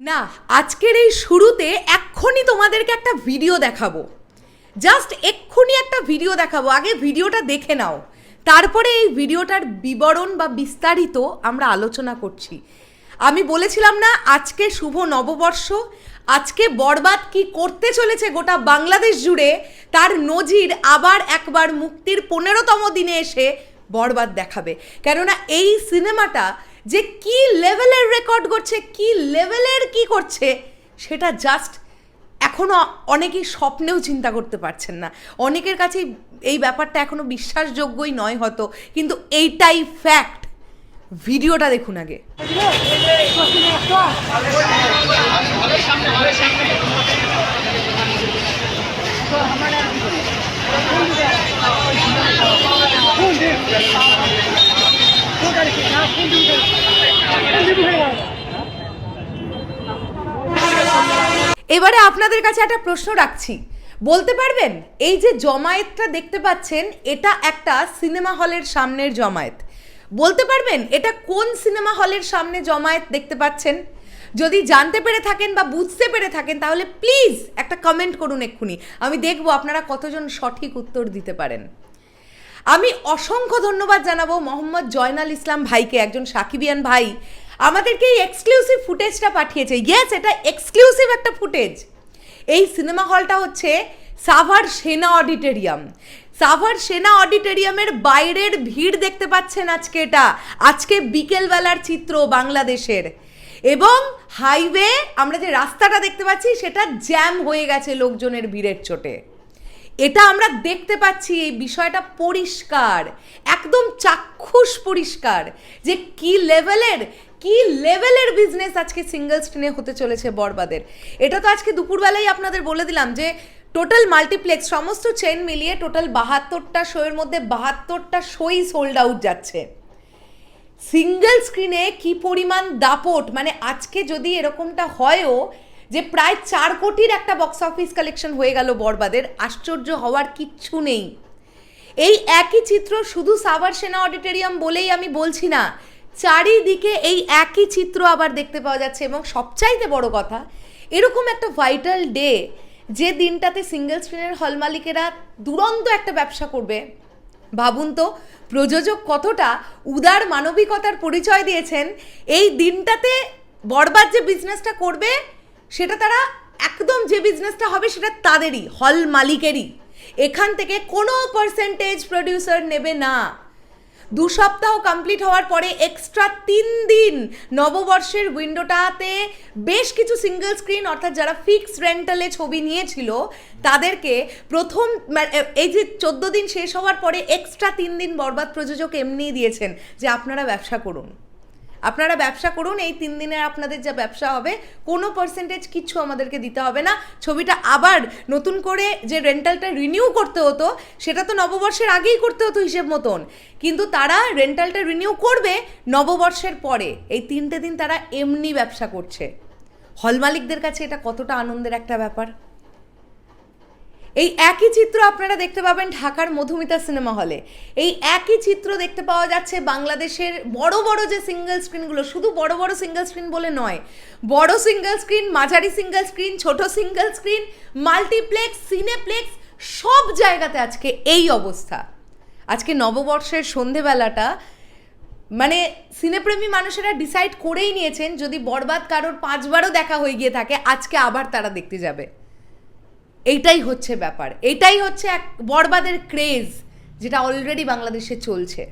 না, আজকের এই শুরুতে এক্ষুনি তোমাদেরকে একটা ভিডিও দেখাবো। জাস্ট এক্ষুনি একটা ভিডিও দেখাবো। আগে ভিডিওটা দেখে নাও। তারপরে এই ভিডিওটার বিবরণ বা বিস্তারিত আমরা আলোচনা করছি। আমি বলেছিলাম না, আজকে শুভ নববর্ষ। আজকে বরবাদ কি করতে চলেছে গোটা বাংলাদেশ জুড়ে, তার নজির আবার একবার মুক্তির পনেরোতম দিনে এসে বরবাদ দেখাবে। কেননা এই সিনেমাটা যে কি লেভেলের রেকর্ড করছে কি লেভেলের কি করছে, সেটা জাস্ট এখনও অনেকেই স্বপ্নেও চিন্তা করতে পারছেন না। অনেকের কাছে এই ব্যাপারটা এখনও বিশ্বাসযোগ্যই নয় হয়তো, কিন্তু এইটাই ফ্যাক্ট ভিডিওটা দেখুন আগে। এবারে আপনাদের কাছে একটা প্রশ্ন রাখছি। বলতে পারবেন, এই যে জমায়েতটা দেখতে পাচ্ছেন, এটা একটা সিনেমা হলের সামনের জমায়েত। বলতে পারবেন, এটা কোন সিনেমা হলের সামনে জমায়েত দেখতে পাচ্ছেন? যদি জানতে পেরে থাকেন বা বুঝতে পেরে থাকেন, তাহলে প্লিজ একটা কমেন্ট করুন এক্ষুনি। আমি দেখব আপনারা কতজন সঠিক উত্তর দিতে পারেন। আমি অসংখ্য ধন্যবাদ জানাব মোহাম্মদ জয়নাল ইসলাম ভাইকে, একজন সাকিবিয়ান ভাই। আমাদেরকে এই এক্সক্লুসিভ ফুটেজটা পাঠিয়েছে। ইয়েস এটা এক্সক্লুসিভ একটা ফুটেজ এই সিনেমা হলটা হচ্ছে সাভার সেনা অডিটোরিয়াম সাভার সেনা অডিটোরিয়ামের বাইরের ভিড় দেখতে পাচ্ছেন আজকে এটা। আজকে বিকেলবেলার চিত্র বাংলাদেশের। এবং হাইওয়ে আমরা যে রাস্তাটা দেখতে পাচ্ছি, সেটা জ্যাম হয়ে গেছে লোকজনের ভিড়ের চোটে। এটা আমরা দেখতে পাচ্ছি, এই বিষয়টা পরিষ্কার, একদম চাক্ষুষ পরিষ্কার যে কি লেভেলের কি লেভেলের বিজনেস আজকে সিঙ্গেল স্ক্রিনে হতে চলেছে বরবাদের। এটা তো আজকে দুপুরবেলাই আপনাদের বলে দিলাম যে টোটাল মাল্টিপ্লেক্স সমস্ত চেন মিলিয়ে টোটাল বাহাত্তরটা শোয়ের মধ্যে বাহাত্তরটা শোই সোল্ড আউট যাচ্ছে। সিঙ্গেল স্ক্রিনে কি পরিমাণ দাপট মানে আজকে যদি এরকমটা হয়ও যে প্রায় চার কোটির একটা বক্স অফিস কালেকশন হয়ে গেল বরবাদের, আশ্চর্য হওয়ার কিচ্ছু নেই। এই একই চিত্র শুধু সাভার সেনা অডিটোরিয়াম বলেই আমি বলছি না, চারিদিকে এই একই চিত্র আবার দেখতে পাওয়া যাচ্ছে এবং সবচাইতে বড় কথা, এরকম একটা ভাইটাল ডে যে দিনটাতে সিঙ্গেল স্ক্রিনের হল মালিকেরা দুরন্ত একটা ব্যবসা করবে। ভাবুন তো, প্রযোজক কতটা উদার মানবিকতার পরিচয় দিয়েছেন, এই দিনটাতে বরবাদ যে বিজনেসটা করবে সেটা তারা একদম যে বিজনেসটা হবে সেটা তাদেরই হল মালিকেরই। এখান থেকে কোনো পার্সেন্টেজ প্রডিউসার নেবে না। দু সপ্তাহ কমপ্লিট হওয়ার পরে এক্সট্রা তিন দিন নববর্ষের উইন্ডোটাতে বেশ কিছু সিঙ্গেল স্ক্রিন অর্থাৎ যারা ফিক্স রেন্টালে ছবি নিয়েছিল, তাদেরকে প্রথম মা- এই যে চোদ্দ দিন শেষ হওয়ার পরে এক্সট্রা তিন দিন বরবাদ প্রযোজক এমনিই দিয়েছেন যে আপনারা ব্যবসা করুন। আপনারা ব্যবসা করুন, এই তিন দিনের আপনাদের যা ব্যবসা হবে, কোনো পার্সেন্টেজ কিচ্ছু আমাদেরকে দিতে হবে না। ছবিটা আবার নতুন করে যে রেন্টালটা রিনিউ করতে হতো, সেটা তো নববর্ষের আগেই করতে হতো হিসেব মতন। কিন্তু তারা রেন্টালটা রিনিউ করবে নববর্ষের পরে। এই তিনটে দিন তারা এমনি ব্যবসা করছে। হল মালিকদের কাছে এটা কতটা আনন্দের একটা ব্যাপার। এই একই চিত্র আপনারা দেখতে পাবেন ঢাকার মধুমিতা সিনেমা হলে। এই একই চিত্র দেখতে পাওয়া যাচ্ছে বাংলাদেশের বড় বড় যে সিঙ্গেল স্ক্রিনগুলো, শুধু বড় বড় সিঙ্গেল স্ক্রিন বলে নয়, বড় সিঙ্গেল স্ক্রিন, মাঝারি সিঙ্গেল স্ক্রিন, ছোট সিঙ্গেল স্ক্রিন, মাল্টিপ্লেক্স, সিনেপ্লেক্স, সব জায়গাতে আজকে এই অবস্থা। আজকে নববর্ষের সন্ধেবেলাটা মানে সিনেপ্রেমী মানুষেরা ডিসাইড করেই নিয়েছেন, যদি বরবাদ কারোর পাঁচবারও দেখা হয়ে গিয়ে থাকে, আজকে আবার তারা দেখতে যাবে। এইটাই হচ্ছে ব্যাপার। এটাই হচ্ছে এক বরবাদের ক্রেজ যেটা অলরেডি বাংলাদেশে চলছে।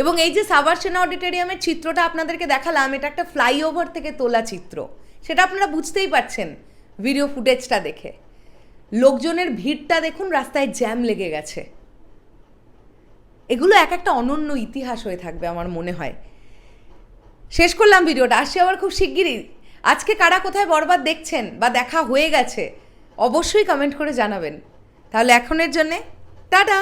এবং এই যে সাভার সেনা অডিটোরিয়ামের চিত্রটা আপনাদেরকে দেখালাম, এটা একটা ফ্লাইওভার থেকে তোলা চিত্র। সেটা আপনারা বুঝতেই পারছেন ভিডিও ফুটেজটা দেখে। লোকজনের ভিড়টা দেখুন, রাস্তায় জ্যাম লেগে গেছে। এগুলো এক একটা অনন্য ইতিহাস হয়ে থাকবে আমার মনে হয়। শেষ করলাম ভিডিওটা আসছি আবার খুব শিগগিরই। আজকে কারা কোথায় বরবাদ দেখছেন বা দেখা হয়ে গেছে অবশ্যই কমেন্ট করে জানাবেন। তাহলে এখনের জন্যে টাটা!